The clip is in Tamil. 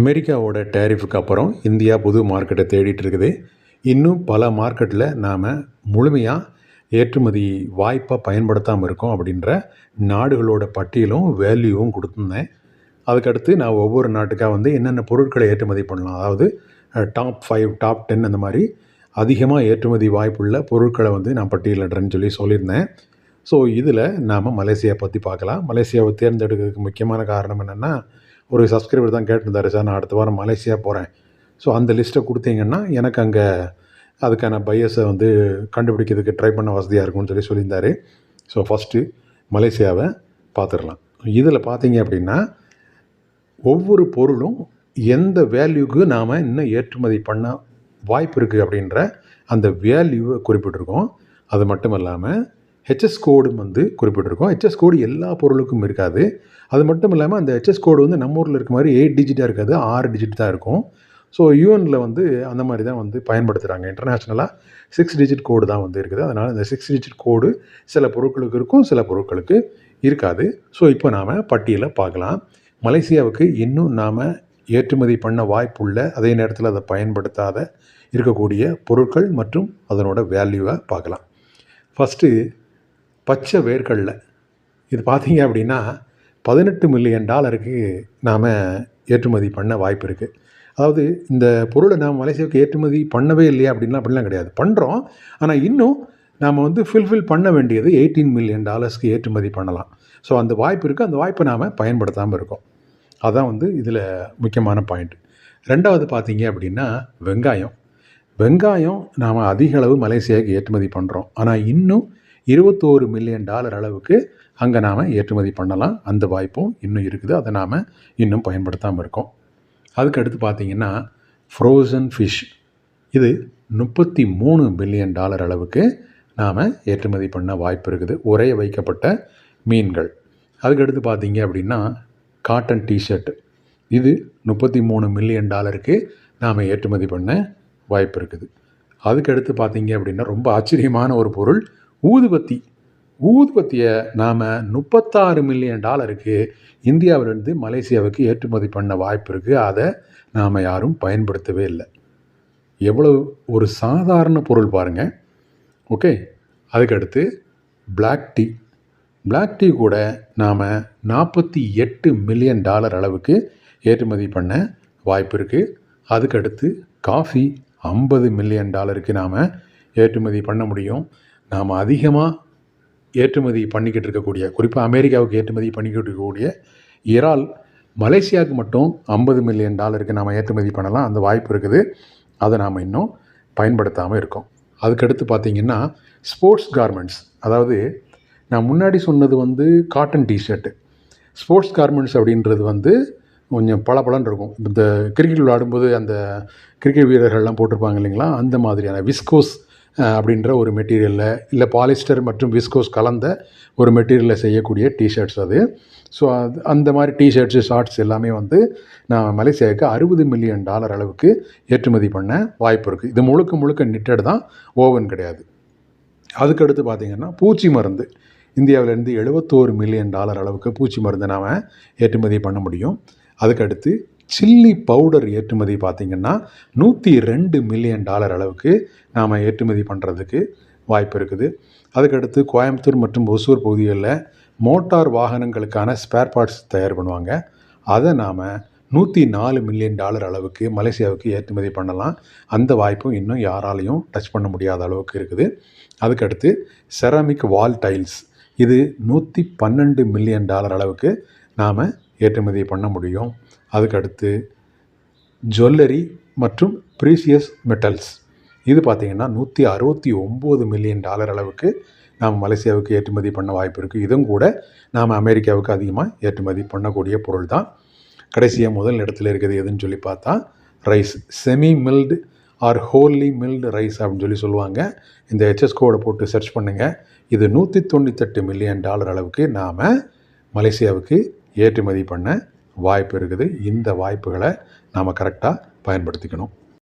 அமெரிக்காவோட டேரிஃபுக்கு அப்புறம் இந்தியா புது மார்க்கெட்டை தேடிட்டு இருக்குது. இன்னும் பல மார்க்கெட்டில் நாம் முழுமையாக ஏற்றுமதி வாய்ப்பாக பயன்படுத்தாமல் இருக்கோம் அப்படின்ற நாடுகளோட பட்டியலும் வேல்யூவும் கொடுத்துருந்தேன். அதுக்கடுத்து நான் ஒவ்வொரு நாட்டுக்காக வந்து என்னென்ன பொருட்களை ஏற்றுமதி பண்ணலாம் அதாவது டாப் ஃபைவ் டாப் டென் அந்த மாதிரி அதிகமாக ஏற்றுமதி வாய்ப்புள்ள பொருட்களை வந்து நான் பட்டியலிடுறேன்னு சொல்லி சொல்லியிருந்தேன். ஸோ இதில் நாம் மலேசியா பற்றி பார்க்கலாம். மலேசியாவை தேர்ந்தெடுக்கிறதுக்கு முக்கியமான காரணம் என்னென்னா ஒரு சப்ஸ்கிரைபர் தான் கேட்டிருந்தாரு சார் நான் அடுத்த வாரம் மலேசியா போகிறேன் ஸோ அந்த லிஸ்ட்டை கொடுத்தீங்கன்னா எனக்கு அங்கே அதுக்கான பையஸை வந்து கண்டுபிடிக்கிறதுக்கு ட்ரை பண்ண வசதியாக இருக்கும்னு சொல்லி சொல்லியிருந்தாரு. ஸோ ஃபஸ்ட்டு மலேசியாவை பார்த்துடலாம். இதில் பார்த்தீங்க அப்படின்னா ஒவ்வொரு பொருளும் எந்த வேல்யூக்கு நாம் இன்னும் ஏற்றுமதி பண்ண வாய்ப்பு இருக்குது அப்படின்ற அந்த வேல்யூவை குறிப்பிட்டிருக்கோம். அது மட்டும் இல்லாமல் ஹெச்எஸ் கோடும் வந்து குறிப்பிட்டிருக்கோம். ஹெச்எஸ் கோடு எல்லா பொருளுக்கும் இருக்காது. அது மட்டும் இல்லாமல் அந்த ஹெச்எஸ் கோடு வந்து நம்ம ஊரில் இருக்க மாதிரி எயிட் டிஜிட்டாக இருக்காது. ஆறு டிஜிட் தான் இருக்கும். ஸோ யூஎனில் வந்து அந்த மாதிரி தான் வந்து பயன்படுத்துகிறாங்க இன்டர்நேஷ்னலாக சிக்ஸ் டிஜிட் கோடு தான் வந்து இருக்குது. அதனால் இந்த சிக்ஸ் டிஜிட் கோடு சில பொருட்களுக்கு இருக்கும் சில பொருட்களுக்கு இருக்காது. ஸோ இப்போ நாம் பட்டியலை பார்க்கலாம். மலேசியாவுக்கு இன்னும் நாம் ஏற்றுமதி பண்ண வாய்ப்புள்ள அதே நேரத்தில் அதை பயன்படுத்தாத இருக்கக்கூடிய பொருட்கள் மற்றும் அதனோட வேல்யூவை பார்க்கலாம். ஃபஸ்ட்டு பச்சை வேர்க்கடலை இது பார்த்தீங்க அப்படின்னா பதினெட்டு மில்லியன் டாலருக்கு நாம் ஏற்றுமதி பண்ண வாய்ப்பு இருக்குது அதாவது இந்த பொருளை நாம் மலேசியாவுக்கு ஏற்றுமதி பண்ணவே இல்லையா அப்படின்லாம் அப்படிலாம் கிடையாது. பண்ணுறோம் ஆனால் இன்னும் நாம் வந்து ஃபில்ஃபில் பண்ண வேண்டியது எயிட்டீன் மில்லியன் டாலர்ஸ்க்கு ஏற்றுமதி பண்ணலாம். ஸோ அந்த வாய்ப்பு இருக்குது அந்த வாய்ப்பை நாம் பயன்படுத்தாமல் இருக்கோம். அதான் வந்து இதில் முக்கியமான பாயிண்ட் ரெண்டாவது பார்த்தீங்க அப்படின்னா வெங்காயம். வெங்காயம் நாம் அதிக அளவு மலேசியாவுக்கு ஏற்றுமதி பண்ணுறோம் ஆனால் இன்னும் இருபத்தோரு மில்லியன் டாலர் அளவுக்கு அங்கே நாம் ஏற்றுமதி பண்ணலாம். அந்த வாய்ப்பும் இன்னும் இருக்குது. அதை நாம் இன்னும் பயன்படுத்தாமல் இருக்கோம். அதுக்கு அடுத்து ஃப்ரோசன் ஃபிஷ் இது முப்பத்தி மூணு பில்லியன் டாலர் அளவுக்கு நாம் ஏற்றுமதி பண்ண வாய்ப்பு இருக்குது. உரைய வைக்கப்பட்ட மீன்கள். அதுக்கடுத்து பார்த்தீங்க அப்படின்னா காட்டன் டிஷர்ட் இது முப்பத்தி மூணு மில்லியன் டாலருக்கு நாம் ஏற்றுமதி பண்ண வாய்ப்பு இருக்குது. அதுக்கடுத்து பார்த்தீங்க அப்படின்னா ரொம்ப ஆச்சரியமான ஒரு பொருள். ஊதுபத்தி. ஊதுபத்தியை நாம் முப்பத்தாறு மில்லியன் டாலருக்கு இந்தியாவிலிருந்து மலேசியாவுக்கு ஏற்றுமதி பண்ண வாய்ப்பு இருக்குது அதை நாம் யாரும் பயன்படுத்தவே இல்லை. எவ்வளோ ஒரு சாதாரண பொருள் பாருங்கள் ஓகே? அதுக்கடுத்து பிளாக் டீ பிளாக் டீ கூட நாம் நாற்பத்தி எட்டு மில்லியன் டாலர் அளவுக்கு ஏற்றுமதி பண்ண வாய்ப்பு இருக்குது அதுக்கடுத்து காஃபி ஐம்பது மில்லியன் டாலருக்கு நாம் ஏற்றுமதி பண்ண முடியும். நாம் அதிகமாக ஏற்றுமதி பண்ணிக்கிட்டு இருக்கக்கூடிய குறிப்பாக அமெரிக்காவுக்கு ஏற்றுமதி பண்ணிக்கிட்டு இருக்கக்கூடிய இறால் மலேசியாவுக்கு மட்டும் ஐம்பது மில்லியன் டாலருக்கு நாம் ஏற்றுமதி பண்ணலாம். அந்த வாய்ப்பு இருக்குது. அதை நாம் இன்னும் பயன்படுத்தாமல் இருக்கோம். அதுக்கடுத்து பார்த்திங்கன்னா ஸ்போர்ட்ஸ் கார்மெண்ட்ஸ் அதாவது நான் முன்னாடி சொன்னது வந்து காட்டன் டிஷர்ட்டு ஸ்போர்ட்ஸ் கார்மெண்ட்ஸ் அப்படின்றது வந்து கொஞ்சம் பளபளன்னு இருக்கும். இந்த கிரிக்கெட் விளையாடும்போது அந்த கிரிக்கெட் வீரர்கள்லாம் போட்டிருப்பாங்க இல்லைங்களா? அந்த மாதிரியான விஸ்கோஸ் அப்படின்ற ஒரு மெட்டீரியலில் இல்லை பாலிஸ்டர் மற்றும் விஸ்கோஸ் கலந்த ஒரு மெட்டீரியலில் செய்யக்கூடிய டிஷர்ட்ஸ் அது. ஸோ அது அந்த மாதிரி டிஷர்ட்ஸு ஷார்ட்ஸ் எல்லாமே வந்து நான் மலேசியாவுக்கு அறுபது மில்லியன் டாலர் அளவுக்கு ஏற்றுமதி பண்ண வாய்ப்பு இருக்குது இது முழுக்க முழுக்க நிட்டட் தான் ஓவன் கிடையாது. அதுக்கடுத்து பார்த்திங்கன்னா பூச்சி மருந்து. இந்தியாவிலேருந்து எழுபத்தோரு மில்லியன் டாலர் அளவுக்கு பூச்சி மருந்தை நாம் ஏற்றுமதி பண்ண முடியும். அதுக்கடுத்து சில்லி பவுடர் ஏற்றுமதி பார்த்திங்கன்னா நூற்றி ரெண்டு மில்லியன் டாலர் அளவுக்கு நாம் ஏற்றுமதி பண்ணுறதுக்கு வாய்ப்பு இருக்குது. அதுக்கடுத்து கோயம்புத்தூர் மற்றும் ஒசூர் பகுதிகளில் மோட்டார் வாகனங்களுக்கான ஸ்பேர் பார்ட்ஸ் தயார் பண்ணுவாங்க. அதை நாம் நூற்றி நாலு மில்லியன் டாலர் அளவுக்கு மலேசியாவுக்கு ஏற்றுமதி பண்ணலாம். அந்த வாய்ப்பும் இன்னும் யாராலையும் டச் பண்ண முடியாத அளவுக்கு இருக்குது. அதுக்கடுத்து செராமிக் வால் டைல்ஸ் இது நூற்றி பன்னெண்டு மில்லியன் டாலர் அளவுக்கு நாம் ஏற்றுமதி பண்ண முடியும். அதுக்கடுத்து ஜுவல்லரி மற்றும் ப்ரீசியஸ் மெட்டல்ஸ். இது பார்த்திங்கன்னா நூற்றி அறுபத்தி ஒம்பது மில்லியன் டாலர் அளவுக்கு நாம் மலேசியாவுக்கு ஏற்றுமதி பண்ண வாய்ப்பு இருக்குது இதுவும் கூட நாம் அமெரிக்காவுக்கு அதிகமாக ஏற்றுமதி பண்ணக்கூடிய பொருள் தான். கடைசியாக முதல் இடத்துல இருக்குது எதுன்னு சொல்லி பார்த்தா rice. Semi milled or wholly milled rice அப்படின்னு சொல்லி சொல்லுவாங்க. இந்த ஹெச்எஸ் கோடை போட்டு சர்ச் பண்ணுங்கள் இது நூற்றி தொண்ணூத்தெட்டு மில்லியன் டாலர் அளவுக்கு நாம் மலேசியாவுக்கு ஏற்றுமதி பண்ண வாய்ப்பு இருக்குது. இந்த வாய்ப்புகளை நாம் கரெக்டாக பயன்படுத்திக்கணும்.